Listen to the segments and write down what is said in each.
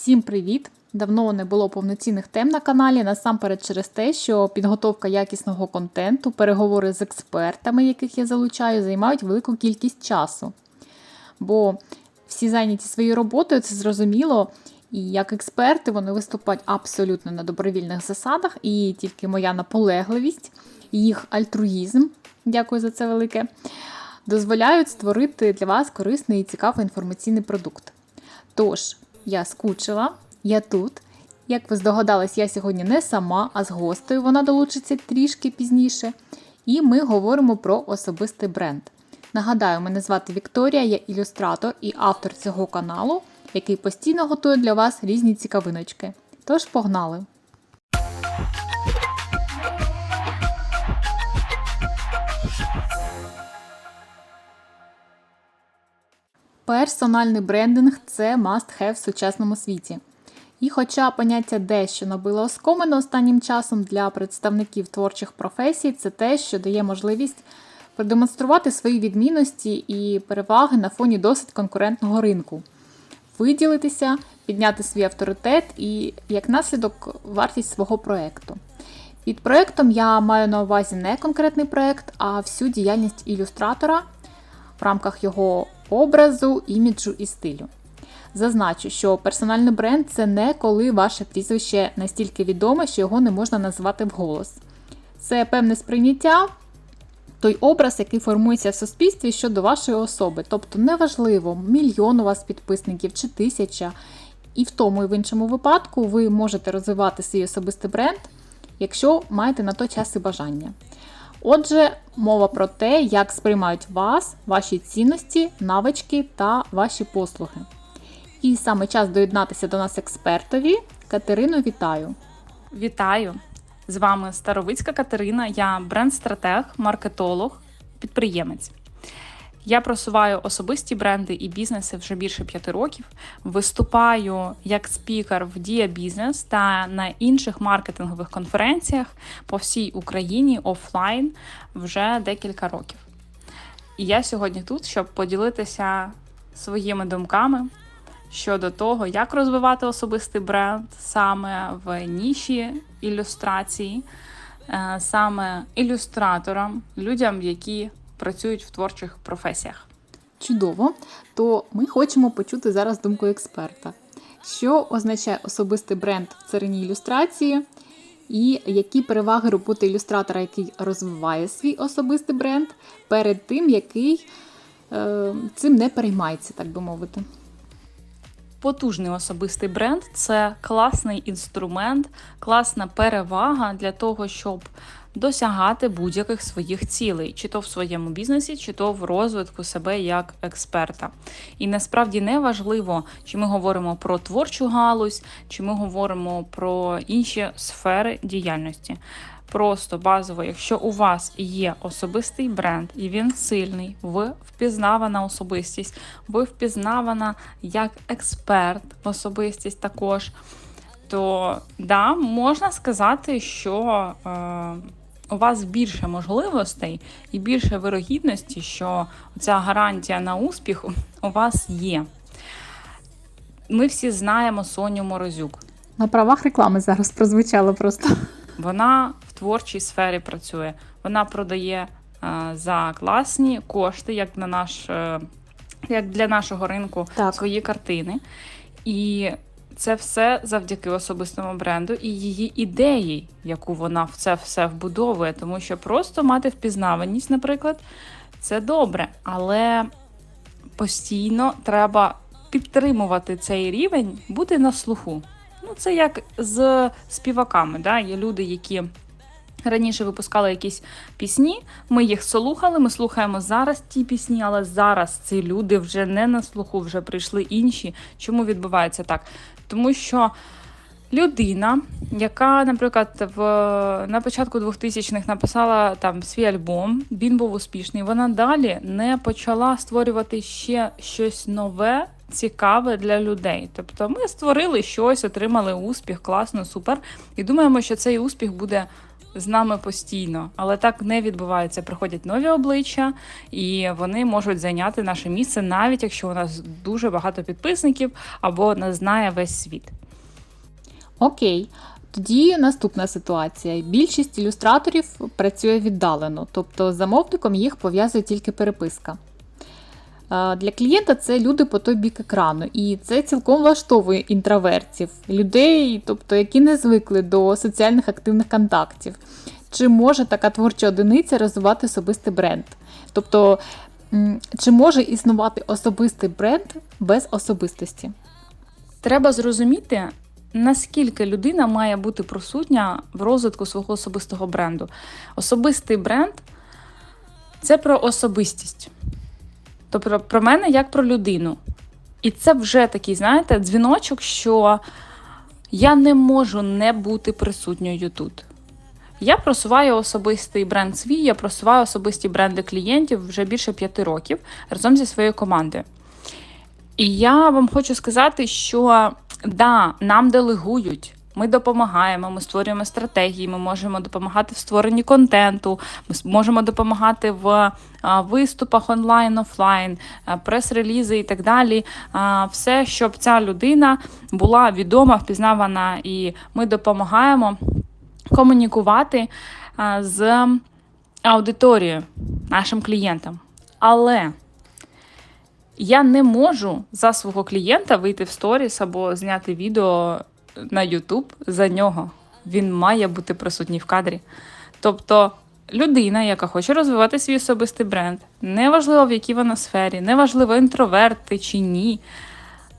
Всім привіт! Давно не було повноцінних тем на каналі, насамперед через те, що підготовка якісного контенту, переговори з експертами, яких я залучаю, займають велику кількість часу. Бо всі зайняті своєю роботою, це зрозуміло. І як експерти вони виступають абсолютно на добровільних засадах, і тільки моя наполегливість, їх альтруїзм, дякую за це велике, дозволяють створити для вас корисний і цікавий інформаційний продукт. Тож, я скучила, я тут. Як ви здогадались, я сьогодні не сама, а з гостею вона долучиться трішки пізніше. І ми говоримо про особистий бренд. Нагадаю, мене звати Вікторія, я ілюстратор і автор цього каналу, який постійно готує для вас різні цікавиночки. Тож погнали! Персональний брендинг це must-have в сучасному світі. І хоча поняття дещо набило оскомину останнім часом для представників творчих професій, це те, що дає можливість продемонструвати свої відмінності і переваги на фоні досить конкурентного ринку, виділитися, підняти свій авторитет і, як наслідок, вартість свого проєкту. Під проєктом я маю на увазі не конкретний проєкт, а всю діяльність ілюстратора в рамках його образу, іміджу і стилю. Зазначу, що персональний бренд це не коли ваше прізвище настільки відоме, що його не можна називати вголос. Це певне сприйняття, той образ, який формується в суспільстві щодо вашої особи. Тобто неважливо, мільйон у вас підписників чи тисяча. І в тому і в іншому випадку ви можете розвивати свій особистий бренд, якщо маєте на то час і бажання. Отже, мова про те, як сприймають вас, ваші цінності, навички та ваші послуги. І саме час доєднатися до нас експертові. Катерину, вітаю! Вітаю! З вами Старовицька Катерина, я бренд-стратег, маркетолог, підприємець. Я просуваю особисті бренди і бізнеси вже більше п'яти років. Виступаю як спікер в Дія Бізнес та на інших маркетингових конференціях по всій Україні офлайн вже декілька років. І я сьогодні тут, щоб поділитися своїми думками щодо того, як розвивати особистий бренд саме в ніші ілюстрації, е, саме ілюстраторам, людям, які працюють в творчих професіях. Чудово! То ми хочемо почути зараз думку експерта. Що означає особистий бренд в царині ілюстрації, і які переваги роботи ілюстратора, який розвиває свій особистий бренд, перед тим, який е, цим не переймається, так би мовити. Потужний особистий бренд це класний інструмент, класна перевага для того, щоб досягати будь-яких своїх цілей, чи то в своєму бізнесі, чи то в розвитку себе як експерта. І насправді не важливо, чи ми говоримо про творчу галузь, чи ми говоримо про інші сфери діяльності. Просто базово, якщо у вас є особистий бренд, і він сильний, ви впізнавана особистість, ви впізнавана як експерт, особистість також, то да, можна сказати, що е, у вас більше можливостей і більше вирогідності, що ця гарантія на успіх у вас є. Ми всі знаємо Соню Морозюк. На правах реклами зараз прозвучало просто. Вона в творчій сфері працює. Вона продає е, за класні кошти, як на наш, е, як для нашого ринку, Так. свої картини. І це все завдяки особистому бренду і її ідеї, яку вона в це все вбудовує. Тому що просто мати впізнаваність, наприклад, це добре, але постійно треба підтримувати цей рівень, бути на слуху. Ну, це як з співаками. Да? Є люди, які раніше випускали якісь пісні, ми їх слухали, ми слухаємо зараз ті пісні, але зараз ці люди вже не на слуху, вже прийшли інші. Чому відбувається так? Тому що людина, яка, наприклад, в, на початку 2000-х написала там свій альбом, він був успішний, вона далі не почала створювати ще щось нове. Цікаве для людей. Тобто ми створили щось, отримали успіх, класно, супер. І думаємо, що цей успіх буде з нами постійно, але так не відбувається. Приходять нові обличчя, і вони можуть зайняти наше місце, навіть якщо у нас дуже багато підписників або нас знає весь світ. Окей. Тоді наступна ситуація. Більшість ілюстраторів працює віддалено, тобто замовником їх пов'язує тільки переписка. Для клієнта це люди по той бік екрану, і це цілком влаштовує інтровертів, людей, тобто, які не звикли до соціальних активних контактів. Чи може така творча одиниця розвивати особистий бренд? Тобто, чи може існувати особистий бренд без особистості? Треба зрозуміти, наскільки людина має бути присутня в розвитку свого особистого бренду. Особистий бренд це про особистість. Тобто про мене як про людину. І це вже такий, знаєте, дзвіночок, що я не можу не бути присутньою тут. Я просуваю особистий бренд свій, я просуваю особисті бренди клієнтів вже більше п'яти років разом зі своєю командою. І я вам хочу сказати, що да, нам делегують. Ми допомагаємо, ми створюємо стратегії, ми можемо допомагати в створенні контенту, ми можемо допомагати в виступах онлайн, офлайн, прес-релізи і так далі. Все, щоб ця людина була відома, впізнавана, і ми допомагаємо комунікувати з аудиторією, нашим клієнтам. Але я не можу за свого клієнта вийти в сторіс або зняти відео на YouTube за нього. Він має бути присутній в кадрі. Тобто людина, яка хоче розвивати свій особистий бренд, неважливо в якій вона сфері, неважливо інтроверт ти чи ні.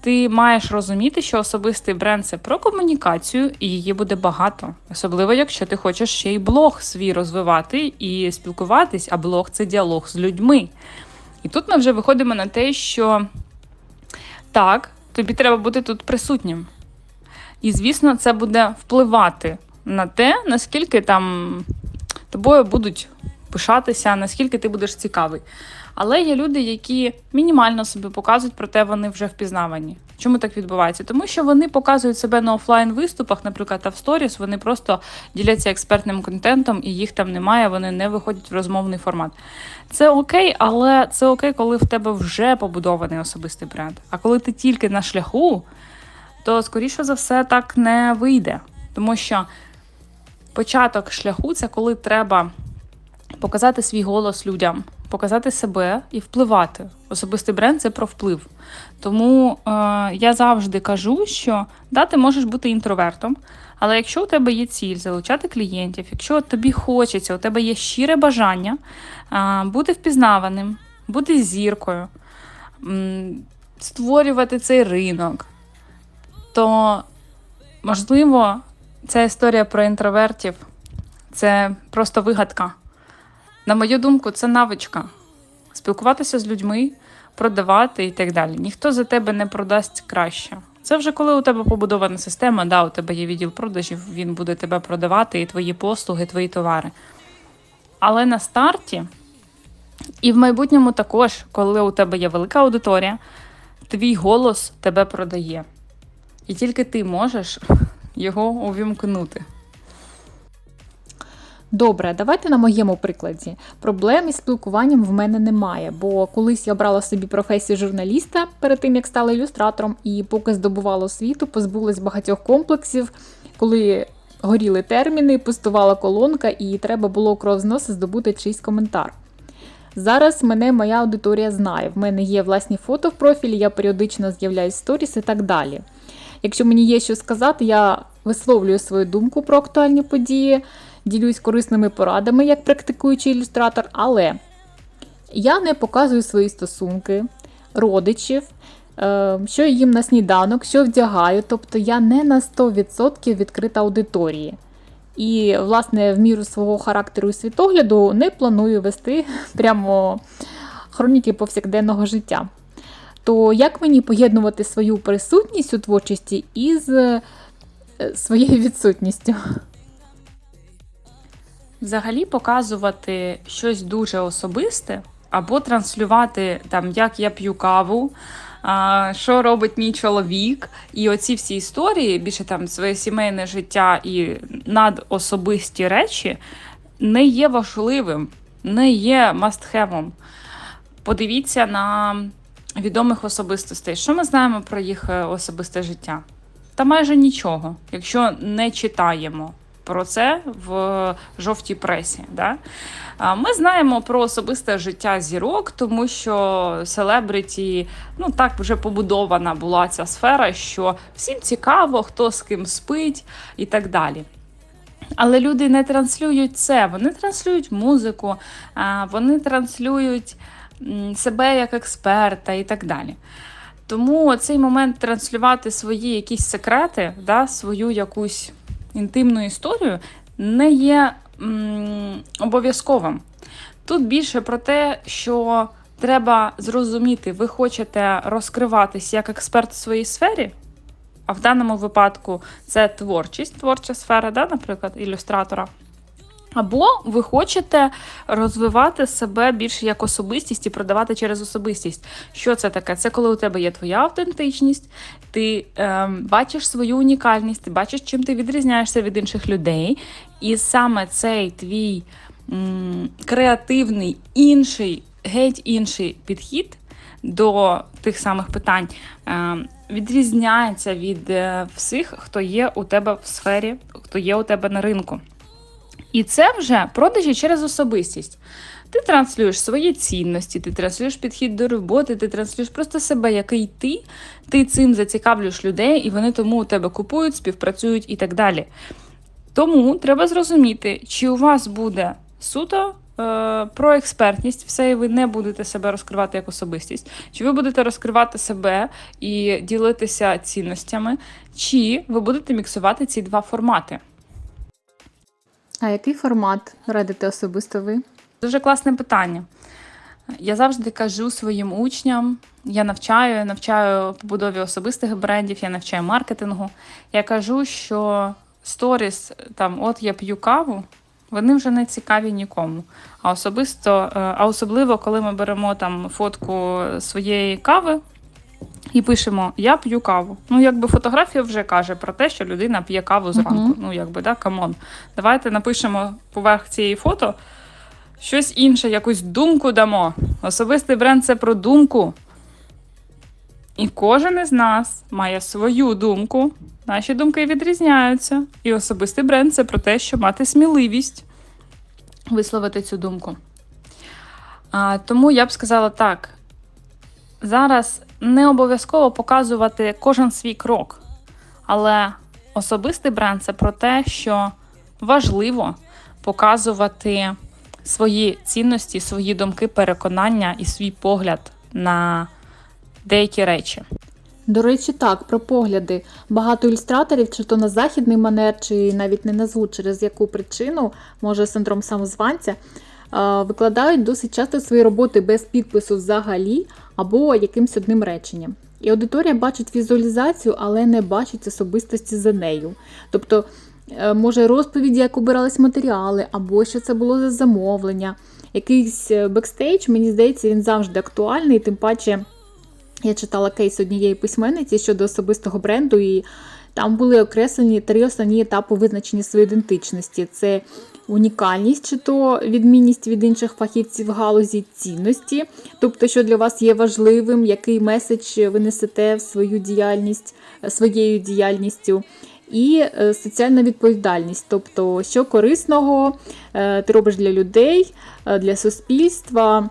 Ти маєш розуміти, що особистий бренд це про комунікацію, і її буде багато. Особливо, якщо ти хочеш ще й блог свій розвивати і спілкуватись, а блог це діалог з людьми. І тут ми вже виходимо на те, що так, тобі треба бути тут присутнім. І, звісно, це буде впливати на те, наскільки там тобою будуть пишатися, наскільки ти будеш цікавий. Але є люди, які мінімально себе показують, проте вони вже впізнавані. Чому так відбувається? Тому що вони показують себе на офлайн виступах, наприклад, та в сторіс, вони просто діляться експертним контентом, і їх там немає, вони не виходять в розмовний формат. Це окей, але це окей, коли в тебе вже побудований особистий бренд. А коли ти тільки на шляху, то скоріше за все так не вийде. Тому що початок шляху це коли треба показати свій голос людям, показати себе і впливати. Особистий бренд це про вплив. Тому е, я завжди кажу, що да, ти можеш бути інтровертом, але якщо у тебе є ціль залучати клієнтів, якщо тобі хочеться, у тебе є щире бажання е, бути впізнаваним, бути зіркою, створювати цей ринок, то можливо ця історія про інтровертів це просто вигадка. На мою думку, це навичка. Спілкуватися з людьми, продавати і так далі. Ніхто за тебе не продасть краще. Це вже коли у тебе побудована система, да, у тебе є відділ продажів, він буде тебе продавати, і твої послуги, твої товари. Але на старті, і в майбутньому також, коли у тебе є велика аудиторія, твій голос тебе продає. І тільки ти можеш його увімкнути. Добре, давайте на моєму прикладі. Проблем із спілкуванням в мене немає, бо колись я брала собі професію журналіста перед тим, як стала ілюстратором, і поки здобувала освіту, позбулась багатьох комплексів, коли горіли терміни, пустувала колонка, і треба було кров з носа здобути чийсь коментар. Зараз мене моя аудиторія знає. В мене є власні фото в профілі, я періодично з'являюсь в сторіс і так далі. Якщо мені є що сказати, я висловлюю свою думку про актуальні події, ділюсь корисними порадами як практикуючий ілюстратор, але я не показую свої стосунки, родичів, е, що їм на сніданок, що вдягаю. Тобто я не на 100% відкрита аудиторії. І, власне, в міру свого характеру і світогляду не планую вести прямо хроніки повсякденного життя. То як мені поєднувати свою присутність у творчості із е, своєю відсутністю? Взагалі показувати щось дуже особисте, або транслювати, там, як я п'ю каву, а, що робить мій чоловік, і оці всі історії, більше там своє сімейне життя і надособисті речі, не є важливим, не є мастхевом. Подивіться на відомих особистостей. Що ми знаємо про їх е, особисте життя? Та майже нічого, якщо не читаємо про це в жовтій пресі. Да? Ми знаємо про особисте життя зірок, тому що селебриті, ну так вже побудована була ця сфера, що всім цікаво, хто з ким спить і так далі. Але люди не транслюють це, вони транслюють музику, вони транслюють себе як експерта і так далі. Тому цей момент транслювати свої якісь секрети, да, свою якусь інтимну історію не є обов'язковим. Тут більше про те, що треба зрозуміти, ви хочете розкриватись як експерт в своїй сфері, а в даному випадку це творчість, творча сфера, да, наприклад, ілюстратора. Або ви хочете розвивати себе більше як особистість і продавати через особистість. Що це таке? Це коли у тебе є твоя автентичність, ти ем, бачиш свою унікальність, ти бачиш, чим ти відрізняєшся від інших людей. І саме цей твій м, креативний, інший, геть інший підхід до тих самих питань ем, відрізняється від е, всіх, хто є у тебе в сфері, хто є у тебе на ринку. І це вже продажі через особистість. Ти транслюєш свої цінності, ти транслюєш підхід до роботи, ти транслюєш просто себе, який ти, ти цим зацікавлюєш людей, і вони тому у тебе купують, співпрацюють і так далі. Тому треба зрозуміти, чи у вас буде суто е, про експертність, все, і ви не будете себе розкривати як особистість, чи ви будете розкривати себе і ділитися цінностями, чи ви будете міксувати ці два формати. А який формат радите особисто ви? Дуже класне питання. Я завжди кажу своїм учням, я навчаю, я навчаю побудові особистих брендів, я навчаю маркетингу. Я кажу, що сторіс, там, от я п'ю каву, вони вже не цікаві нікому. А особисто, е, а особливо, коли ми беремо там фотку своєї кави і пишемо Я п'ю каву. Ну, якби фотографія вже каже про те, що людина п'є каву зранку. Мгм. Ну, якби, да, камон. Давайте напишемо поверх цієї фото щось інше, якусь думку дамо. Особистий бренд це про думку. І кожен із нас має свою думку. Наші думки відрізняються. І особистий бренд це про те, щоб мати сміливість висловити цю думку. А, тому я б сказала так: зараз не обов'язково показувати кожен свій крок, але особистий бренд це про те, що важливо показувати свої цінності, свої думки, переконання і свій погляд на деякі речі. До речі, так, про погляди. Багато ілюстраторів, чи то на західний манер, чи навіть не назву через яку причину, може синдром самозванця, викладають досить часто свої роботи без підпису взагалі або якимсь одним реченням. І аудиторія бачить візуалізацію, але не бачить особистості за нею. Тобто, е, може, розповіді, як обирались матеріали, або що це було за замовлення. Якийсь е, бекстейдж, мені здається, він завжди актуальний, тим паче. Я читала кейс однієї письменниці щодо особистого бренду, і там були окреслені три основні етапи визначення своєї ідентичності: це унікальність, чи то відмінність від інших фахівців галузі цінності, тобто, що для вас є важливим, який меседж ви несете в свою діяльність своєю діяльністю. І е, соціальна відповідальність, тобто, що корисного е, ти робиш для людей, е, для суспільства.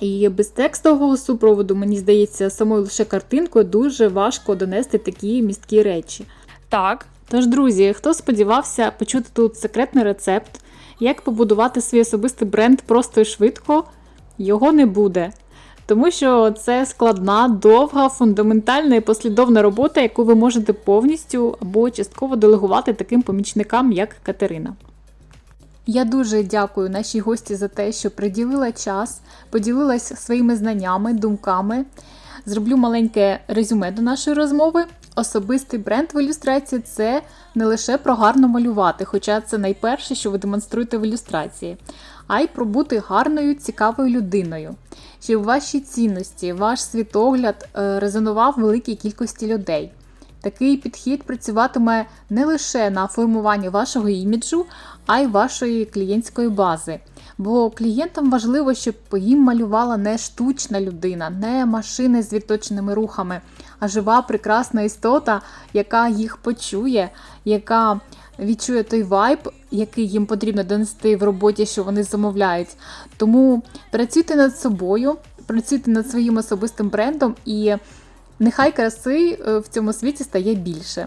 І без текстового супроводу, мені здається, самою лише картинкою дуже важко донести такі місткі речі. Так, Тож, друзі, хто сподівався почути тут секретний рецепт, як побудувати свій особистий бренд просто і швидко, його не буде. Тому що це складна, довга, фундаментальна і послідовна робота, яку ви можете повністю або частково делегувати таким помічникам, як Катерина. Я дуже дякую нашій гості за те, що приділила час, поділилась своїми знаннями, думками. Зроблю маленьке резюме до нашої розмови. Особистий бренд в ілюстрації це не лише про гарно малювати, хоча це найперше, що ви демонструєте в ілюстрації, а й про бути гарною, цікавою людиною. Щоб ваші цінності, ваш світогляд е, резонував великій кількості людей. Такий підхід працюватиме не лише на формуванні вашого іміджу, а й вашої клієнтської бази. Бо клієнтам важливо, щоб їм малювала не штучна людина, не машини з відточеними рухами, а жива прекрасна істота, яка їх почує, яка відчує той вайб, який їм потрібно донести в роботі, що вони замовляють. Тому працюйте над собою, працюйте над своїм особистим брендом і нехай краси е, в цьому світі стає більше.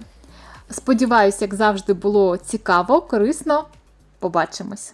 Сподіваюсь, як завжди, було цікаво, корисно. Побачимось!